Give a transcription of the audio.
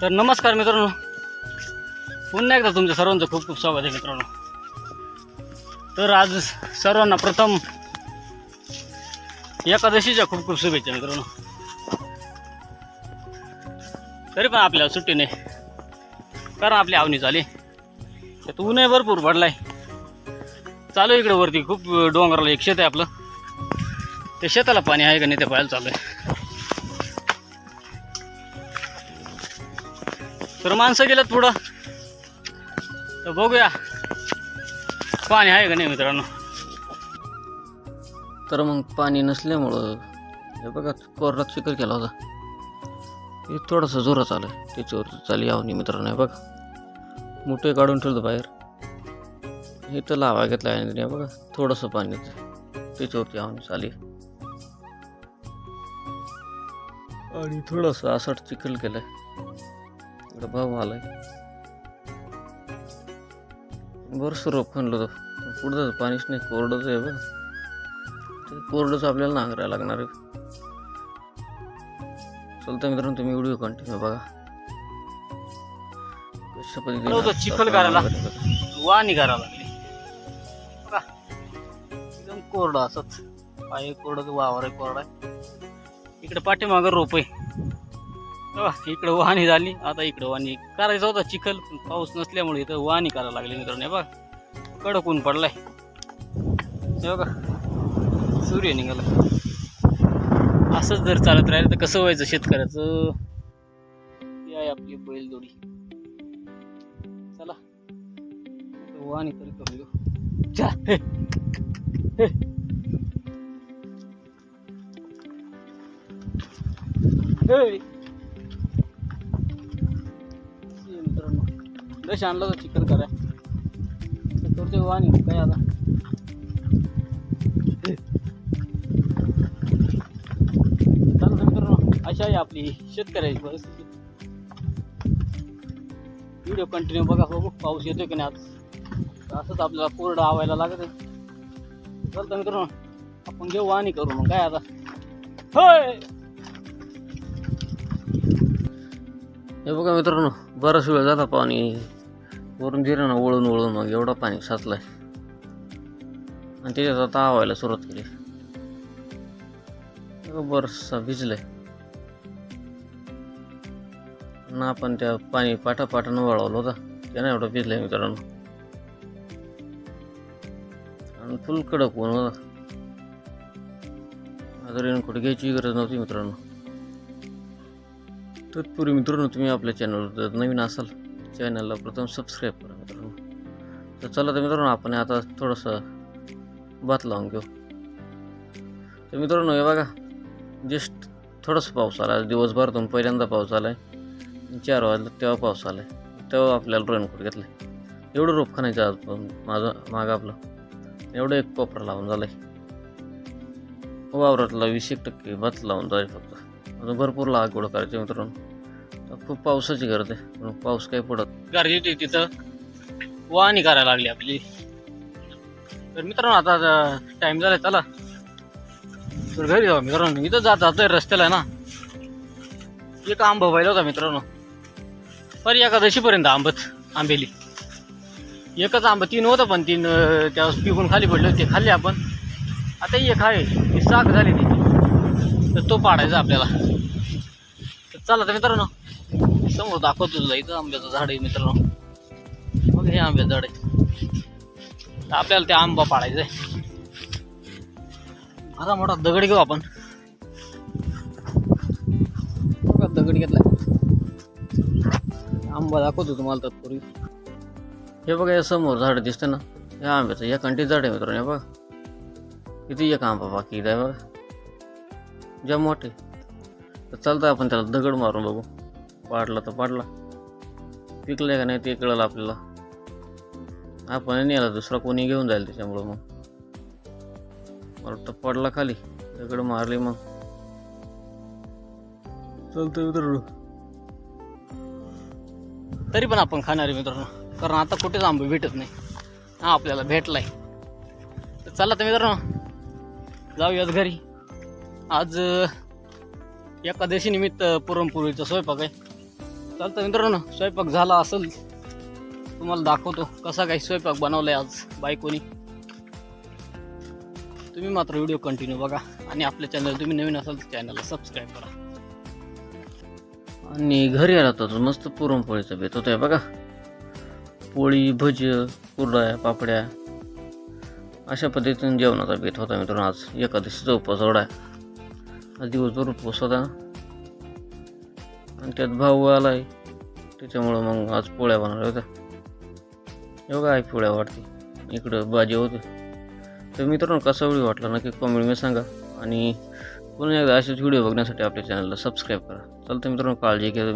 तर नमस्कार मित्रांनो. पुन्हा एकदा तुमच्या सर्वांचं खूप खूप स्वागत आहे मित्रांनो. तर आज सर्वांना प्रथम एकादशीच्या खूप खूप शुभेच्छा मित्रांनो. तरी पण आपल्याला सुट्टी नाही. कारण आपली आवनी झाली. त्यात ऊनही भरपूर पडलाय चालू आहे इकडे वरती. खूप डोंगराला एक शेत आहे आपलं. त्या शेताला पाणी आहे का नाही ते पाहायला चालू आहे. तर माणसं गेल्यात पुढं. तर बघूया. पाणी आहे का नाही मित्रांनो? तर मग पाणी नसल्यामुळं हे बघा कोरडा चिकल केला होता. हे थोडंसं जोरात आलं त्याच्यावर चाली आवनी मित्रांनो हे बघा. मोठे काढून ठेवलं बाहेर. हे तर लावा घेतला आहे आणि बघा थोडंसं पाणी. त्याच्यावरती आवनी चाली. आणि थोडंसं असं चिखल केलं इकडं भाव आलाय. बरंच रोप खणलं होतं पुढं पाणीच नाही कोरडंच आहे बघ ते कोरडंच आपल्याला नांगरायला लागणार आहे. चलतं मित्रांनो तुम्ही व्हिडिओ कंटिन्यू बघा. कशा पद्धतीने चिखल करायला. वाणी करायला लागली. बघा. एकदम कोरडं असंच. पाय कोरडं वावर आहे कोरडा आहे. इकडे पाठीमागं रोप आहे. इकडे वाहने झाली. आता इकडे वाणी करायचा होता चिखल पाऊस नसल्यामुळे इथं वाहणी करायला लागली मित्रांनो. बघ कडक ऊन पडलाय बघा सूर्य निघाला. असंच जर चालत राहिलं तर कसं व्हायचं शेतकऱ्याचं? ती आहे आपली बैलजोडी. चला. वाणी तरी करू Hey! दश आणलं होतं चिकन करा करते नाही काय आता? अशा आहे आपली शेतकऱ्याची परिस्थिती. व्हिडिओ कंटिन्यू बघा बघू पाऊस येतोय की नाही आज? असंच आपल्याला कोरडं आवायला लागत आहे. तर करू आपण घेऊ आणि करू मग काय आता? होय! हे बघा मित्रांनो बराच वेळ झाला पाणी वरून जिऱ्यानं वळून वळून मग एवढा पाणी साचलाय. आणि त्याच्यात आता आवायला सुरुवात केली. बरंचसा भिजलंय. ना आपण त्या पाणी पाठापाठानं वळवलं होतं. त्यानं एवढं भिजलंय मित्रांनो. आणि फुल कडक ऊन होता. आता रेनकोट घ्यायची गरज नव्हती मित्रांनो. तत्पूर्वी मित्रांनो तुम्ही आपल्या चॅनलवर जर नवीन असाल चॅनलला प्रथम सबस्क्राईब करा मित्रांनो. तर चला तर मित्रांनो आपण आता थोडंसं भात लावून घेऊ. तर मित्रांनो हे बघा जस्ट थोडंसं पाऊस आला. दिवसभरातून पहिल्यांदा पाऊस आला आहे चार वाजलं तेव्हा पाऊस आला आहे तेव्हा आपल्याला रेनकोट घेतलं आहे एवढं रोप खाण्याचं आज माझं मागं आपलं. एवढं एक कोपरा लावून झालं आहे वावरातला वीस एक टक्के भात लावून जाईल फक्त. अजून भरपूर लागवड करायची मित्रांनो. खूप पावसाची गरज आहे. पण पाऊस काही पडत गरजेची तिथं. वाहनी करायला लागली आपली. तर मित्रांनो आता टाइम झाला चला. तर घरी जाऊ मित्रांनो. इथं जात जातोय रस्त्याला आहे ना. एक आंबा पाहिला होता मित्रांनो. पर एकादशीपर्यंत आंबत आंबेली. एकच आंबा तीन होतं पण तीन त्या पिकून खाली पडले होते. खाल्ले आपण. आता एक आहे. ती साख झाली ती तर तो पाडायचा आपल्याला. तर चला तर मित्रांनो. समोर दाखवतो तुला इथं आंब्याचं झाड आहे मित्रांनो. मग हे आंब्याचं झाड आहे. आपल्याला ते आंबा पाडायचा आहे आता मोठा दगड घेऊ आपण. दगड घेतला आंबा दाखवतो तुम्हाला तत्पूर्वी. हे बघा या समोर झाड दिसतं ना. या आंब्याचं या कंटी झाड आहे मित्रांनो हे बघा. किती एक आंबा बाकी इथं आहे बघा. ज्या मोठे तर चालतं आपण त्याला दगड मारून बघू. पाडला तर पाडला. पिकलं का नाही ते कळलं आपल्याला. आपण नाही आला दुसरा कोणी घेऊन जाईल त्याच्यामुळं मग. मला वाटतं पडला खाली दगड मारली मग. चालतं मित्रांनो. तरी पण आपण खाणार आहे मित्रांनो कारण आता कुठेच आंबे भेटत नाही. हा आपल्याला भेटलाय. तर चला तर मित्रांनो जाऊयात घरी. आज एकादशी निमित्त पुरणपोळीचा स्वयंपाक आहे. चालतं मित्रांनो स्वयंपाक झाला असेल. तुम्हाला दाखवतो कसा काही स्वयंपाक बनवलाय आज बायकोनी. तुम्ही मात्र व्हिडिओ कंटिन्यू बघा आणि आपल्या चॅनल तुम्ही नवीन असाल तर चॅनलला सबस्क्राईब करा. आणि घरी आला तर मस्त पुरणपोळीचा बेत होतोय बघा. पोळी भज कुरड्या पापड्या. अशा पद्धतीने जेवणाचा बेत होता मित्रांनो आज. एकादशीचा उपवास एवढा आहे. आज दिवसभर उपवास होता. आणि त्यात भाऊ आलाय. त्याच्यामुळं मग आज पोळ्या बनवल्या होत्या. एवढा आहे पोळ्या वाटते इकडं भाजी होते. तर मित्रांनो कसा व्हिडिओ वाटला नक्की कमेंटमध्ये सांगा. आणि पुन्हा एकदा असेच व्हिडिओ बघण्यासाठी आपल्या चॅनलला सबस्क्राईब करा. चालतं मित्रांनो काळजी घ्या.